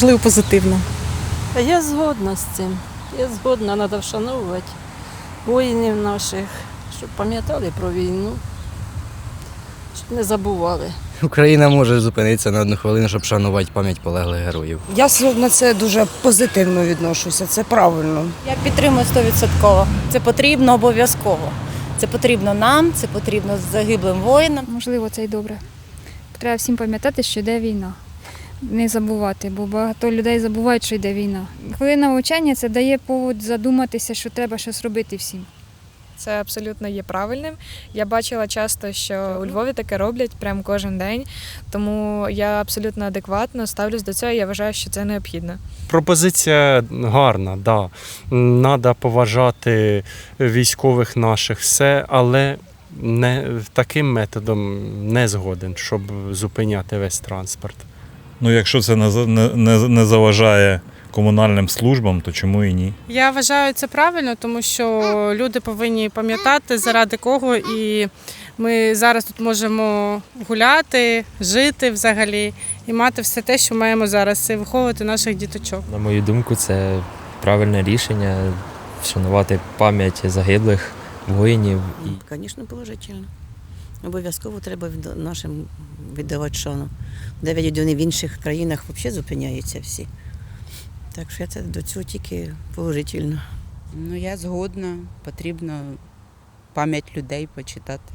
можливо, позитивно. Я згодна з цим. Я згодна, треба вшановувати воїнів наших, щоб пам'ятали про війну, щоб не забували. Україна може зупинитися на одну хвилину, щоб шанувати пам'ять полеглих героїв. Я на це дуже позитивно відношуся, це правильно. Я підтримую 100%. Це потрібно обов'язково. Це потрібно нам, це потрібно загиблим воїнам. Можливо, це й добре. Треба всім пам'ятати, що йде війна. Не забувати, бо багато людей забувають, що йде війна. Хвилина мовчання це дає повод задуматися, що треба щось робити всім. Це абсолютно є правильним. Я бачила часто, що у Львові таке роблять прям кожен день, тому я абсолютно адекватно ставлюсь до цього. і Я вважаю, що це необхідно. Пропозиція гарна, да. Надо поважати військових наших все, але не таким методом не згоден, щоб зупиняти весь транспорт. Ну, якщо це не, не, не, не заважає комунальним службам, то чому і ні? Я вважаю це правильно, тому що люди повинні пам'ятати, заради кого, і ми зараз тут можемо гуляти, жити взагалі і мати все те, що маємо зараз, і виховувати наших діточок. На мою думку, це правильне рішення вшанувати пам'ять загиблих воїнів Звісно, положительно. Обов'язково треба від- нашим віддавати шану. Навіть вони в інших країнах взагалі зупиняються всі. Так що це до цього тільки положительно. Ну я згодна, потрібно пам'ять людей почитати.